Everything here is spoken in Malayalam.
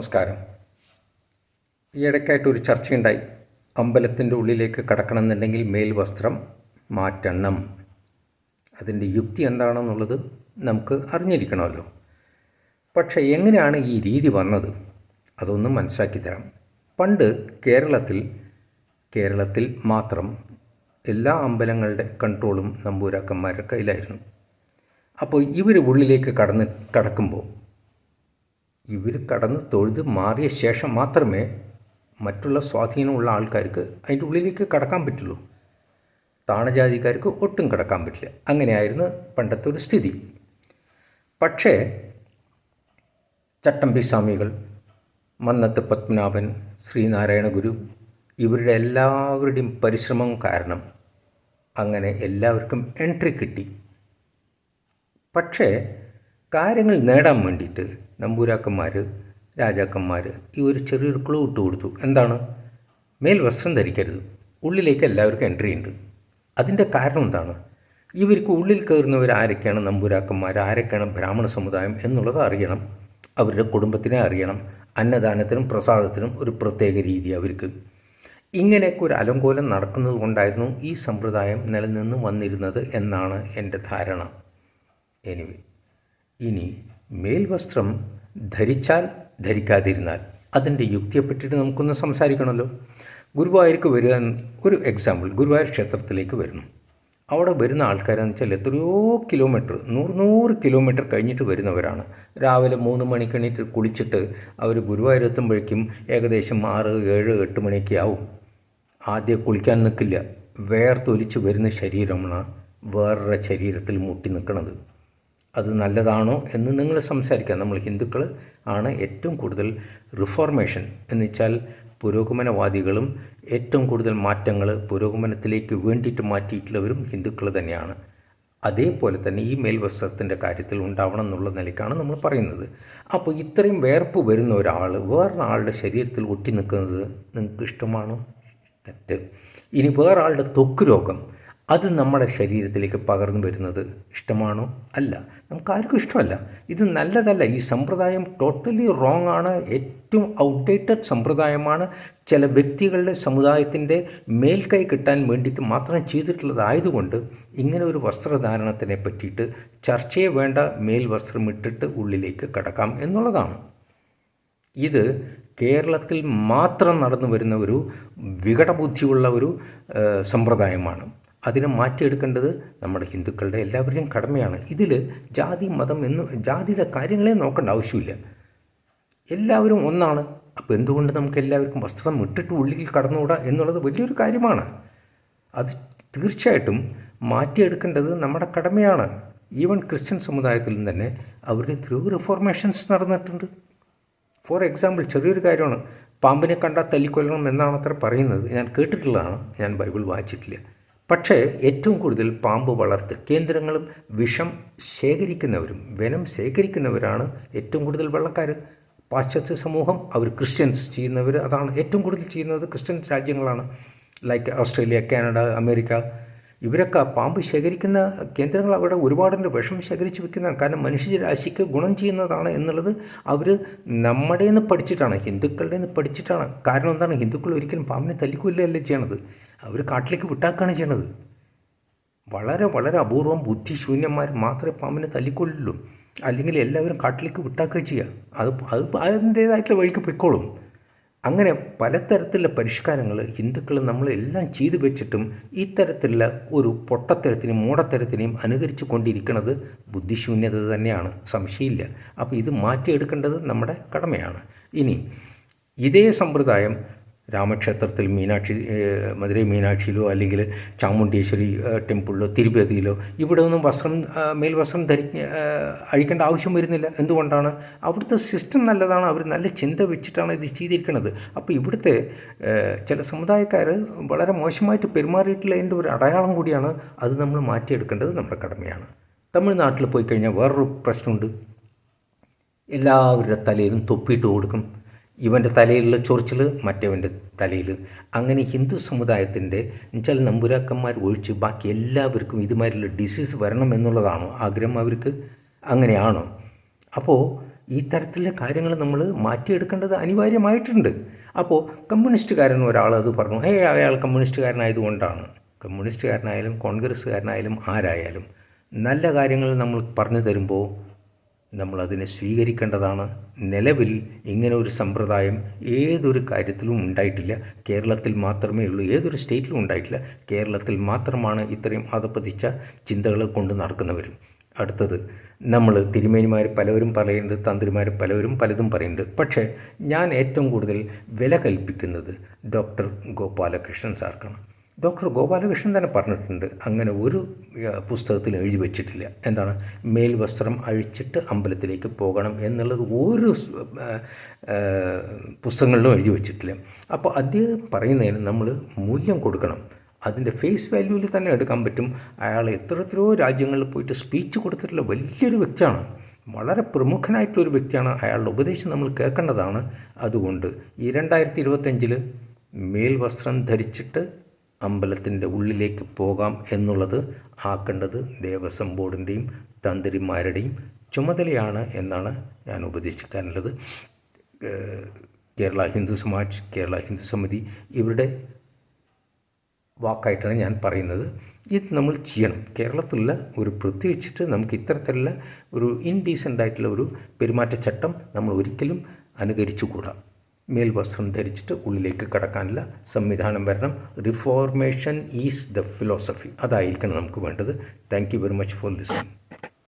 നമസ്കാരം. ഈ ഇടയ്ക്കായിട്ട് ഒരു ചർച്ചയുണ്ടായി. അമ്പലത്തിന്റെ ഉള്ളിലേക്ക് കടക്കണമെന്നുണ്ടെങ്കിൽ മേൽവസ്ത്രം മാറ്റണം. അതിന്റെ യുക്തി എന്താണെന്നുള്ളത് നമുക്ക് അറിഞ്ഞിരിക്കണമല്ലോ. പക്ഷേ എങ്ങനെയാണ് ഈ രീതി വന്നത്? അതൊന്നും മനസ്സിലാക്കി തരാം. പണ്ട് കേരളത്തിൽ കേരളത്തിൽ മാത്രം എല്ലാ അമ്പലങ്ങളുടെ കൺട്രോളും നമ്പൂരാക്കന്മാരുടെ കയ്യിലായിരുന്നു. അപ്പോൾ ഇവർ ഉള്ളിലേക്ക് കടന്ന് കടക്കുമ്പോൾ ഇവർ കടന്ന് തൊഴുത് മാറിയ ശേഷം മാത്രമേ മറ്റുള്ള സ്വാധീനമുള്ള ആൾക്കാർക്ക് അതിന്റെ ഉള്ളിലേക്ക് കടക്കാൻ പറ്റുള്ളൂ. താണജാതിക്കാർക്ക് ഒട്ടും കടക്കാൻ പറ്റില്ല. അങ്ങനെയായിരുന്നു പണ്ടത്തെ ഒരു സ്ഥിതി. പക്ഷേ ചട്ടമ്പി സ്വാമികൾ മന്നത്ത് പത്മനാഭൻ ശ്രീനാരായണ ഗുരു ഇവരുടെ എല്ലാവരുടെയും പരിശ്രമം കാരണം അങ്ങനെ എല്ലാവർക്കും എൻട്രി കിട്ടി. പക്ഷേ കാര്യങ്ങൾ നേടാൻ വേണ്ടിയിട്ട് നമ്പൂരാക്കന്മാർ രാജാക്കന്മാർ ഈ ഒരു ചെറിയൊരു ക്ലൂ ഇട്ട് കൊടുത്തു. എന്താണ്? മേൽ വസ്ത്രം ധരിക്കരുത്. ഉള്ളിലേക്ക് എല്ലാവർക്കും എൻട്രി ഉണ്ട്. അതിന്റെ കാരണം എന്താണ്? ഇവർക്ക് ഉള്ളിൽ കയറുന്നവർ ആരൊക്കെയാണ്? നമ്പൂരാക്കന്മാർ ആരൊക്കെയാണ്? ബ്രാഹ്മണ സമുദായം എന്നുള്ളത് അറിയണം. അവരുടെ കുടുംബത്തിനെ അറിയണം. അന്നദാനത്തിനും പ്രസാദത്തിനും ഒരു പ്രത്യേക രീതി അവർക്ക്. ഇങ്ങനെയൊക്കെ ഒരു അലങ്കോലം നടക്കുന്നത് കൊണ്ടായിരുന്നു ഈ സമ്പ്രദായം നിലനിന്ന് വന്നിരുന്നത് എന്നാണ് എന്റെ ധാരണ. എനിവേ ഇനി മേൽവസ്ത്രം ധരിച്ചാൽ ധരിക്കാതിരുന്നാൽ അതിന്റെ യുക്തിയെ പറ്റിയിട്ട് നമുക്കൊന്ന് സംസാരിക്കണമല്ലോ. ഗുരുവായൂർക്ക് വരിക ഒരു എക്സാമ്പിൾ ഗുരുവായൂർ ക്ഷേത്രത്തിലേക്ക് വരുന്നു. അവിടെ വരുന്ന ആൾക്കാരെന്ന് വെച്ചാൽ എത്രയോ കിലോമീറ്റർ നൂറ് നൂറ് കിലോമീറ്റർ കഴിഞ്ഞിട്ട് വരുന്നവരാണ്. രാവിലെ മൂന്ന് മണിക്ക് എണീറ്റ് കുളിച്ചിട്ട് അവർ ഗുരുവായൂർ എത്തുമ്പോഴേക്കും ഏകദേശം ആറ് ഏഴ് എട്ട് മണിയൊക്കെ ആവും. ആദ്യം കുളിക്കാൻ നിൽക്കില്ല. വേർത്തൊലിച്ച് വരുന്ന ശരീരമാണ് വേറൊരു ശരീരത്തിൽ മുട്ടി നിൽക്കുന്നത് അത് നല്ലതാണോ എന്ന് നിങ്ങൾ സംസാരിക്കാം നമ്മൾ ഹിന്ദുക്കൾ ആണ് ഏറ്റവും കൂടുതൽ റിഫോർമേഷൻ എന്ന് വെച്ചാൽ പുരോഗമനവാദികളും ഏറ്റവും കൂടുതൽ മാറ്റങ്ങൾ പുരോഗമനത്തിലേക്ക് വേണ്ടിയിട്ട് മാറ്റിയിട്ടുള്ളവരും ഹിന്ദുക്കൾ തന്നെയാണ്. അതേപോലെ തന്നെ ഈ മേൽവസ്ത്രത്തിന്റെ കാര്യത്തിൽ ഉണ്ടാവണം എന്നുള്ള നിലയ്ക്കാണ് നമ്മൾ പറയുന്നത്. അപ്പോൾ ഇത്രയും വേർപ്പ് വരുന്ന ഒരാൾ വേറൊരാളുടെ ശരീരത്തിൽ ഒട്ടി നിൽക്കുന്നത് നിങ്ങൾക്ക് ഇഷ്ടമാണോ? തെറ്റ്. ഇനി വേറൊരാളുടെ ത്വക്ക് രോഗം അത് നമ്മുടെ ശരീരത്തിലേക്ക് പകർന്നു വരുന്നത് ഇഷ്ടമാണോ? അല്ല. നമുക്ക് ആർക്കും ഇഷ്ടമല്ല. ഇത് നല്ലതല്ല. ഈ സമ്പ്രദായം ടോട്ടലി റോങ് ആണ്. ഏറ്റവും ഔട്ട്ഡേറ്റഡ് സമ്പ്രദായമാണ്. ചില വ്യക്തികളുടെ സമുദായത്തിന്റെ മേൽക്കൈ കിട്ടാൻ വേണ്ടിയിട്ട് മാത്രം ചെയ്തിട്ടുള്ളതായതുകൊണ്ട് ഇങ്ങനെ ഒരു വസ്ത്രധാരണത്തിനെ പറ്റിയിട്ട് ചർച്ചയെ വേണ്ട മേൽ വസ്ത്രമിട്ടിട്ട് ഉള്ളിലേക്ക് കടക്കാം എന്നുള്ളതാണ്. ഇത് കേരളത്തിൽ മാത്രം നടന്നു വരുന്ന ഒരു വികടബുദ്ധിയുള്ള ഒരു സമ്പ്രദായമാണ്. അതിനെ മാറ്റിയെടുക്കേണ്ടത് നമ്മുടെ ഹിന്ദുക്കളുടെ എല്ലാവരുടെയും കടമയാണ്. ഇതിൽ ജാതി മതം എന്ന് ജാതിയുടെ കാര്യങ്ങളെ നോക്കേണ്ട ആവശ്യമില്ല. എല്ലാവരും ഒന്നാണ്. അപ്പോൾ എന്തുകൊണ്ട് നമുക്ക് എല്ലാവർക്കും വസ്ത്രം ഇട്ടിട്ട് ഉള്ളിൽ കടന്നുകൂടാ എന്നുള്ളത് വലിയൊരു കാര്യമാണ്. അത് തീർച്ചയായിട്ടും മാറ്റിയെടുക്കേണ്ടത് നമ്മുടെ കടമയാണ്. ഈവൻ ക്രിസ്ത്യൻ സമുദായത്തിലും തന്നെ അവരുടെ ത്രൂ റിഫോർമേഷൻസ് നടന്നിട്ടുണ്ട്. ഫോർ എക്സാമ്പിൾ ചെറിയൊരു കാര്യമാണ്. പാമ്പിനെ കണ്ടാൽ തല്ലിക്കൊല്ലണം എന്നാണ് അത്ര പറയുന്നത്. ഞാൻ കേട്ടിട്ടുള്ളതാണ്. ഞാൻ ബൈബിൾ വായിച്ചിട്ടില്ല. പക്ഷേ ഏറ്റവും കൂടുതൽ പാമ്പ് വളർത്ത് കേന്ദ്രങ്ങളും വിഷം ശേഖരിക്കുന്നവരും വനം ശേഖരിക്കുന്നവരാണ് ഏറ്റവും കൂടുതൽ വെള്ളക്കാർ പാശ്ചാത്യ സമൂഹം അവർ ക്രിസ്ത്യൻസ് ചെയ്യുന്നവർ അതാണ് ഏറ്റവും കൂടുതൽ ചെയ്യുന്നത് ക്രിസ്ത്യൻ രാജ്യങ്ങളാണ്. ലൈക്ക് ഓസ്ട്രേലിയ കാനഡ അമേരിക്ക ഇവരൊക്കെ പാമ്പ് ശേഖരിക്കുന്ന കേന്ദ്രങ്ങൾ അവിടെ ഒരുപാടിന്റെ വിഷം ശേഖരിച്ച് വെക്കുന്നതാണ്. കാരണം മനുഷ്യരാശിക്ക് ഗുണം ചെയ്യുന്നതാണ് എന്നുള്ളത് അവർ നമ്മുടെ നിന്ന് പഠിച്ചിട്ടാണ് ഹിന്ദുക്കളുടെ നിന്ന് പഠിച്ചിട്ടാണ്. കാരണം എന്താണ്? ഹിന്ദുക്കൾ ഒരിക്കലും പാമ്പിനെ തല്ലിക്കൊല്ലല്ലേ ചെയ്യണത്? അവർ കാട്ടിലേക്ക് വിട്ടാക്കുകയാണ് ചെയ്യണത്. വളരെ വളരെ അപൂർവം ബുദ്ധിശൂന്യന്മാർ മാത്രമേ പാമ്പിനെ തല്ലിക്കൊള്ളുള്ളൂ അല്ലെങ്കിൽ എല്ലാവരും കാട്ടിലേക്ക് വിട്ടാക്കുക ചെയ്യുക അത് അത് അതിന്റേതായിട്ടുള്ള വഴിക്ക് പൊയ്ക്കോളും. അങ്ങനെ പലതരത്തിലുള്ള പരിഷ്കാരങ്ങൾ ഹിന്ദുക്കൾ നമ്മളെല്ലാം ചെയ്തു വെച്ചിട്ടും ഇത്തരത്തിലുള്ള ഒരു പൊട്ടത്തരത്തിനെയും മൂടത്തരത്തിനെയും അനുകരിച്ചു കൊണ്ടിരിക്കുന്നത് ബുദ്ധിശൂന്യത തന്നെയാണ്. സംശയമില്ല. അപ്പോൾ ഇത് മാറ്റിയെടുക്കേണ്ടത് നമ്മുടെ കടമയാണ്. ഇനി ഇതേ സമ്പ്രദായം രാമക്ഷേത്രത്തിൽ മീനാക്ഷി മധുരൈ മീനാക്ഷിയിലോ അല്ലെങ്കിൽ ചാമുണ്ടേശ്വരി ടെമ്പിളിലോ തിരുപ്പതിയിലോ ഇവിടെ ഒന്നും വസ്ത്രം മേൽവസ്ത്രം ധരി അഴിക്കേണ്ട ആവശ്യം വരുന്നില്ല. എന്തുകൊണ്ടാണ്? അവിടുത്തെ സിസ്റ്റം നല്ലതാണ്. അവർ നല്ല ചിന്ത വെച്ചിട്ടാണ് ഇത് ചെയ്തിരിക്കുന്നത്. അപ്പോൾ ഇവിടുത്തെ ചില സമുദായക്കാർ വളരെ മോശമായിട്ട് പെരുമാറിയിട്ടുള്ളതിന്റെ ഒരു അടയാളം കൂടിയാണ് അത് നമ്മൾ മാറ്റിയെടുക്കേണ്ടത് നമ്മുടെ കടമയാണ്. തമിഴ്നാട്ടിൽ പോയി കഴിഞ്ഞാൽ വേറൊരു പ്രശ്നമുണ്ട്. എല്ലാവരുടെ തലയിലും തൊപ്പിയിട്ട് കൊടുക്കും. ഇവന്റെ തലയിലുള്ള ചൊറിച്ചിൽ മറ്റവന്റെ തലയിൽ അങ്ങനെ ഹിന്ദു സമുദായത്തിന്റെ എന്നുവെച്ചാൽ നമ്പുരാക്കന്മാർ ഒഴിച്ച് ബാക്കി എല്ലാവർക്കും ഇതുമാതിരിയുള്ള ഡിസീസ് വരണം എന്നുള്ളതാണോ ആഗ്രഹം അവർക്ക്. അങ്ങനെയാണോ? അപ്പോൾ ഈ തരത്തിലുള്ള കാര്യങ്ങൾ നമ്മൾ മാറ്റിയെടുക്കേണ്ടത് അനിവാര്യമായിട്ടുണ്ട്. അപ്പോൾ കമ്മ്യൂണിസ്റ്റുകാരൻ ഒരാൾ അത് പറഞ്ഞു ഏ അയാൾ കമ്മ്യൂണിസ്റ്റുകാരനായതുകൊണ്ടാണ്. കമ്മ്യൂണിസ്റ്റുകാരനായാലും കോൺഗ്രസ്സുകാരനായാലും ആരായാലും നല്ല കാര്യങ്ങൾ നമ്മൾ പറഞ്ഞു തരുമ്പോൾ നമ്മളതിനെ സ്വീകരിക്കേണ്ടതാണ്. നിലവിൽ ഇങ്ങനെ ഒരു സമ്പ്രദായം ഏതൊരു കാര്യത്തിലും ഉണ്ടായിട്ടില്ല. കേരളത്തിൽ മാത്രമേ ഉള്ളൂ. ഏതൊരു സ്റ്റേറ്റിലും ഉണ്ടായിട്ടില്ല. കേരളത്തിൽ മാത്രമാണ് ഇത്രയും അതപ്പതിച്ച ചിന്തകൾ കൊണ്ട് നടക്കുന്നവരും. അടുത്തത് നമ്മൾ തിരുമേനിമാർ പലവരും പറയുന്നുണ്ട് തന്ത്രിമാർ പലവരും പലതും പറയുന്നുണ്ട്. പക്ഷേ ഞാൻ ഏറ്റവും കൂടുതൽ വില കൽപ്പിക്കുന്നത് ഡോക്ടർ ഗോപാലകൃഷ്ണൻ സാർക്കാണ്. ഡോക്ടർ ഗോപാലകൃഷ്ണൻ തന്നെ പറഞ്ഞിട്ടുണ്ട് അങ്ങനെ ഒരു പുസ്തകത്തിൽ എഴുതി വെച്ചിട്ടില്ല. എന്താണ്? മേൽവസ്ത്രം അഴിച്ചിട്ട് അമ്പലത്തിലേക്ക് പോകണം എന്നുള്ളത് ഒരു പുസ്തകങ്ങളിലും എഴുതി വെച്ചിട്ടില്ല. അപ്പോൾ അദ്ദേഹം പറയുന്നതിന് നമ്മൾ മൂല്യം കൊടുക്കണം. അതിന്റെ ഫേസ് വാല്യൂവിൽ തന്നെ എടുക്കാൻ പറ്റും. അയാൾ എത്ര എത്രയോ രാജ്യങ്ങളിൽ പോയിട്ട് സ്പീച്ച് കൊടുത്തിട്ടുള്ള വലിയൊരു വ്യക്തിയാണ്. വളരെ പ്രമുഖനായിട്ടുള്ളൊരു വ്യക്തിയാണ്. അയാളുടെ ഉപദേശം നമ്മൾ കേൾക്കേണ്ടതാണ്. അതുകൊണ്ട് ഈ രണ്ടായിരത്തി ഇരുപത്തഞ്ചിൽ മേൽവസ്ത്രം ധരിച്ചിട്ട് അമ്പലത്തിന്റെ ഉള്ളിലേക്ക് പോകാം എന്നുള്ളത് ആക്കേണ്ടത് ദേവസ്വം ബോർഡിന്റെയും തന്ത്രിമാരുടെയും ചുമതലയാണ് എന്നാണ് ഞാൻ ഉപദേശിക്കാനുള്ളത്. കേരള ഹിന്ദു സമാജ് കേരള ഹിന്ദു സമിതി ഇവരുടെ വാക്കായിട്ടാണ് ഞാൻ പറയുന്നത്. ഇത് നമ്മൾ ചെയ്യണം. കേരളത്തിലുള്ള ഒരു പ്രത്യേകിച്ചിട്ട് നമുക്ക് ഇത്തരത്തിലുള്ള ഒരു ഇൻഡീസന്റ് ആയിട്ടുള്ള ഒരു പെരുമാറ്റച്ചട്ടം നമ്മൾ ഒരിക്കലും അനുകരിച്ചുകൂടാ. മേൽവസ്ത്രം ധരിച്ചിട്ട് ഉള്ളിലേക്ക് കടക്കാനുള്ള സംവിധാനം വരണം. റിഫോർമേഷൻ ഈസ് ദ ഫിലോസഫി അതായിരിക്കണം നമുക്ക് വേണ്ടത്. Thank you very much for listening